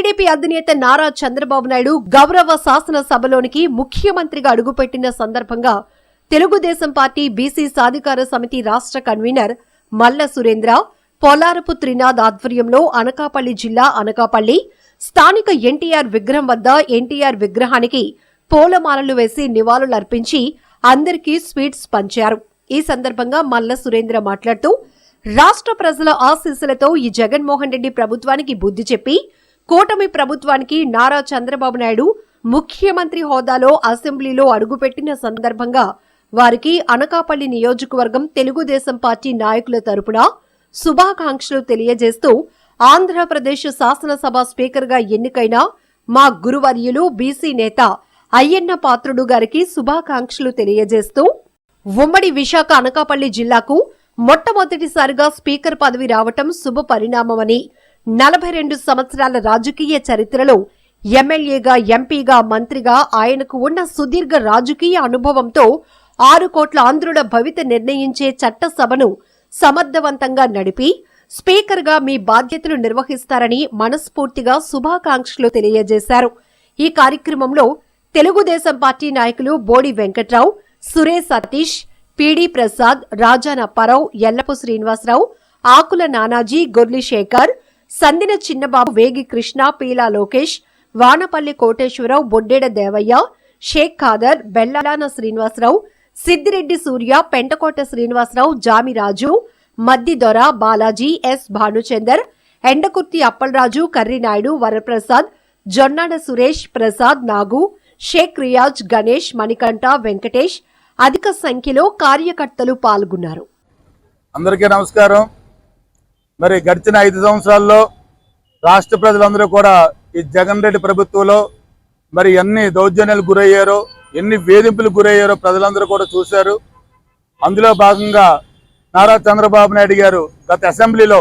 TDP అధినేత నారా చంద్రబాబు నాయుడు గౌరవ శాసనసభలోనికి ముఖ్యమంత్రిగా అడుగుపెట్టిన సందర్భంగా తెలుగుదేశం పార్టీ బీసీ సాధికార సమితి రాష్ట్ర కన్వీనర్ మల్ల సురేంద్ర పోలారపు త్రినాథ్ ఆధ్వర్యంలో అనకాపల్లి జిల్లా అనకాపల్లి స్థానిక ఎన్టీఆర్ విగ్రహం వద్ద ఎన్టీఆర్ విగ్రహానికి పూలమాలలు వేసి నివాళులర్పించి అందరికీ స్వీట్స్ పంచారు. ఈ సందర్భంగా మల్ల సురేంద్ర మాట్లాడుతూ రాష్ట్ర ప్రజల ఆశీస్సులతో ఈ జగన్మోహన్ రెడ్డి ప్రభుత్వానికి బుద్ధి చెప్పి కూటమి ప్రభుత్వానికి నారా చంద్రబాబు నాయుడు ముఖ్యమంత్రి హోదాలో అసెంబ్లీలో అడుగుపెట్టిన సందర్భంగా వారికి అనకాపల్లి నియోజకవర్గం తెలుగుదేశం పార్టీ నాయకుల తరపున శుభాకాంక్షలు తెలియజేస్తూ ఆంధ్రప్రదేశ్ శాసనసభ స్పీకర్గా ఎన్నికైన మా గురువర్యులు బీసీ నేత అయ్యన్న పాత్రుడు గారికి శుభాకాంక్షలు తెలియజేస్తూ ఉమ్మడి విశాఖ అనకాపల్లి జిల్లాకు మొట్టమొదటిసారిగా స్పీకర్ పదవి రావటం శుభ పరిణామమని నలభై రెండు సంవత్సరాల రాజకీయ చరిత్రలో ఎమ్మెల్యేగా ఎంపీగా మంత్రిగా ఆయనకు ఉన్న సుదీర్ఘ రాజకీయ అనుభవంతో ఆరు కోట్ల ఆంధ్రుల భవిత నిర్ణయించే చట్టసభను సమర్థవంతంగా నడిపి స్పీకర్గా మీ బాధ్యతలు నిర్వహిస్తారని మనస్ఫూర్తిగా శుభాకాంక్షలు తెలియజేశారు. ఈ కార్యక్రమంలో తెలుగుదేశం పార్టీ నాయకులు బోడి వెంకట్రావు సురేష్ సతీష్ పిడి ప్రసాద్ రాజాన్ అప్పారావు ఎల్లపు శ్రీనివాసరావు ఆకుల నానాజీ గొర్లి శేఖర్ సందిన చిన్నబాబు వేగి కృష్ణ పీలా లోకేష్ వానపల్లి కోటేశ్వరరావు బొడ్డేడ దేవయ్య షేక్ ఖాదర్ బెల్లాన శ్రీనివాసరావు సిద్దిరెడ్డి సూర్య పెంటకోట శ్రీనివాసరావు జామిరాజు మద్దిదొర బాలాజీ ఎస్ భానుచందర్ ఎండకుర్తి అప్పలరాజు కర్రినాయుడు వరప్రసాద్ జొన్నాడ సురేష్ ప్రసాద్ నాగు షేక్ రియాజ్ గణేష్ మణికంఠ వెంకటేష్ అధిక సంఖ్యలో కార్యకర్తలు పాల్గొన్నారు. అందరికీ నమస్కారం. మరి గడిచిన ఐదు సంవత్సరాల్లో రాష్ట్ర ప్రజలందరూ కూడా ఈ జగన్ రెడ్డి ప్రభుత్వంలో మరి ఎన్ని దౌర్జన్యాలు గురయ్యారో ఎన్ని వేధింపులు గురయ్యారో ప్రజలందరూ కూడా చూశారు. అందులో భాగంగా నారా చంద్రబాబు నాయుడు గారు గత అసెంబ్లీలో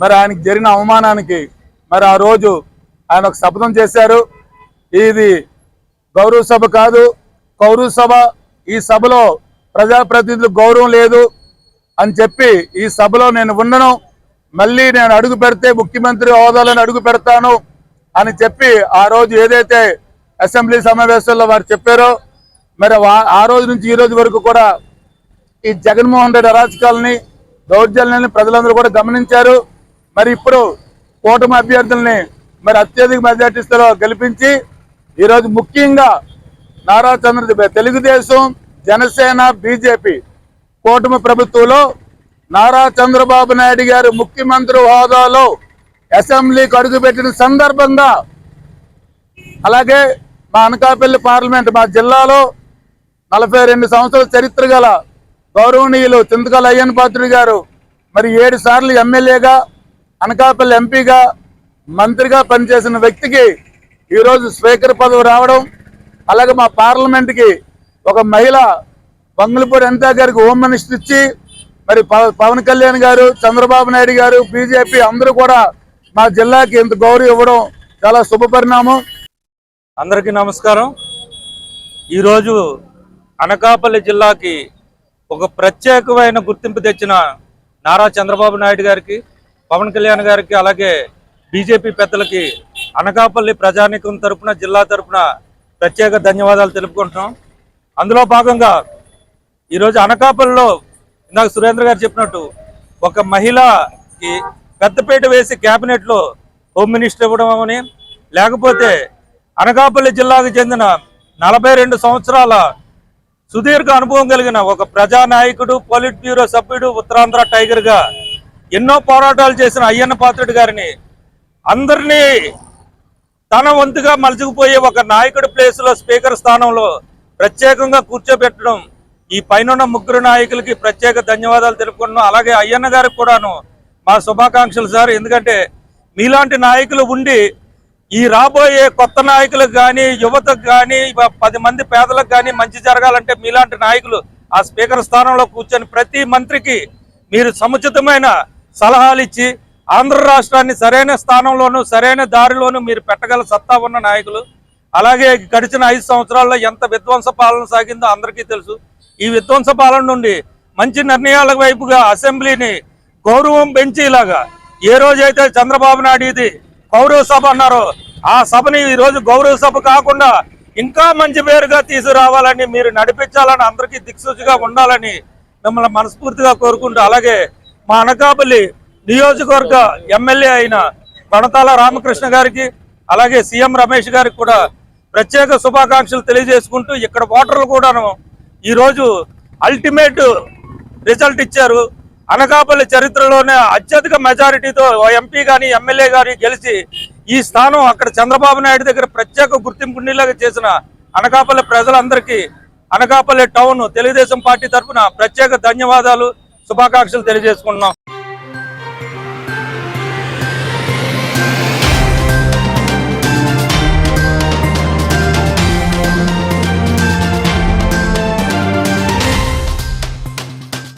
మరి ఆయనకు జరిగిన అవమానానికి మరి ఆ రోజు ఆయన ఒక శపథం చేశారు. ఇది గౌరవ సభ కాదు కౌరవ సభ. ఈ సభలో ప్రజాప్రతినిధులు గౌరవం లేదు అని చెప్పి ఈ సభలో నేను ఉండను మళ్ళీ నేను అడుగు పెడితే ముఖ్యమంత్రి హోదాలను అడుగు పెడతాను అని చెప్పి ఆ రోజు ఏదైతే అసెంబ్లీ సమావేశాల్లో వారు చెప్పారో మరి వా- ఆ రోజు నుంచి ఈ రోజు వరకు కూడా ఈ జగన్మోహన్ రెడ్డి అరాచకాలని దౌర్జన్యాలని ప్రజలందరూ కూడా గమనించారు. మరి ఇప్పుడు కూటమి అభ్యర్థుల్ని మరి అత్యధిక మెజార్టీస్తో గెలిపించి ఈరోజు ముఖ్యంగా నారా చంద్ర తెలుగుదేశం జనసేన బీజేపీ కూటమి ప్రభుత్వంలో నారా చంద్రబాబు నాయుడు గారు ముఖ్యమంత్రి హోదాలో అసెంబ్లీకి అడుగుపెట్టిన సందర్భంగా అలాగే మా అనకాపల్లి పార్లమెంట్ మా జిల్లాలో నలభై రెండు సంవత్సరాల చరిత్ర గల గౌరవనీయులు చింతకల అయ్యన్ పాత్రుడు గారు మరి ఏడు సార్లు ఎమ్మెల్యేగా అనకాపల్లి ఎంపీగా మంత్రిగా పనిచేసిన వ్యక్తికి ఈరోజు స్పీకర్ పదవి రావడం అలాగే మా పార్లమెంట్కి ఒక మహిళ బంగులపూడి అనితా గారికి హోమ్ మినిస్టర్ ఇచ్చి మరి పవ- పవన్ కళ్యాణ్ గారు చంద్రబాబు నాయుడు గారు బీజేపీ అందరూ కూడా మా జిల్లాకి ఇంత గౌరవం ఇవ్వడం చాలా శుభ పరిణామం. అందరికీ నమస్కారం. ఈరోజు అనకాపల్లి జిల్లాకి ఒక ప్రత్యేకమైన గుర్తింపు తెచ్చిన నారా చంద్రబాబు నాయుడు గారికి పవన్ కళ్యాణ్ గారికి అలాగే బీజేపీ పెద్దలకి అనకాపల్లి ప్రజానీకం తరపున జిల్లా తరపున ప్రత్యేక ధన్యవాదాలు తెలుపుకుంటున్నాం. అందులో భాగంగా ఈరోజు అనకాపల్లిలో ఇందాక సురేంద్ర గారు చెప్పినట్టు ఒక మహిళకి పెద్దపేట వేసి కేబినెట్లో హోమ్ మినిస్టర్ ఇవ్వడం లేకపోతే అనకాపల్లి జిల్లాకు చెందిన నలభై రెండు సంవత్సరాల సుదీర్ఘ అనుభవం కలిగిన ఒక ప్రజానాయకుడు పొలిట్ బ్యూరో సభ్యుడు ఉత్తరాంధ్ర టైగర్గా ఎన్నో పోరాటాలు చేసిన అయ్యన్న పాత్రుడు గారిని అందరినీ తన వంతుగా మలుచుకుపోయే ఒక నాయకుడి ప్లేస్లో స్పీకర్ స్థానంలో ప్రత్యేకంగా కూర్చోబెట్టడం ఈ పైన ముగ్గురు నాయకులకి ప్రత్యేక ధన్యవాదాలు తెలుపుకుంటున్నాం. అలాగే అయ్యన్న గారికి కూడాను మా శుభాకాంక్షలు సార్. ఎందుకంటే మీలాంటి నాయకులు ఉండి ఈ రాబోయే కొత్త నాయకులకు కానీ యువతకు కానీ పది మంది పేదలకు కానీ మంచి జరగాలంటే మీలాంటి నాయకులు ఆ స్పీకర్ స్థానంలో కూర్చొని ప్రతి మంత్రికి మీరు సముచితమైన సలహాలు ఇచ్చి ఆంధ్ర రాష్ట్రాన్ని సరైన స్థానంలోనూ సరైన దారిలోనూ మీరు పెట్టగల సత్తా ఉన్న నాయకులు. అలాగే గడిచిన ఐదు సంవత్సరాల్లో ఎంత విధ్వంస పాలన సాగిందో అందరికీ తెలుసు. ఈ విధ్వంస పాలన నుండి మంచి నిర్ణయాల వైపుగా అసెంబ్లీని గౌరవం పెంచేలాగా ఏ రోజైతే చంద్రబాబు నాయుడు ఇది గౌరవ సభ అన్నారు ఆ సభని ఈరోజు గౌరవ సభ కాకుండా ఇంకా మంచి పేరుగా తీసుకురావాలని మీరు నడిపించాలని అందరికీ దిక్సూచిగా ఉండాలని మిమ్మల్ని మనస్ఫూర్తిగా కోరుకుంటూ అలాగే మా అనకాపల్లి నియోజకవర్గ ఎమ్మెల్యే అయిన గణతాల రామకృష్ణ గారికి అలాగే సీఎం రమేష్ గారికి కూడా ప్రత్యేక శుభాకాంక్షలు తెలియజేసుకుంటూ ఇక్కడ ఓటర్లు కూడాను ఈరోజు అల్టిమేట్ రిజల్ట్ ఇచ్చారు. అనకాపల్లి చరిత్రలోనే అత్యధిక మెజారిటీతో ఎంపీ గాని ఎమ్మెల్యే గాని గెలిచి ఈ స్థానం అక్కడ చంద్రబాబు నాయుడు దగ్గర ప్రత్యేక గుర్తింపు ఉండేలాగా చేసిన అనకాపల్లి ప్రజలందరికీ అనకాపల్లి టౌన్ తెలుగుదేశం పార్టీ తరఫున ప్రత్యేక ధన్యవాదాలు శుభాకాంక్షలు తెలియజేసుకుంటున్నాం.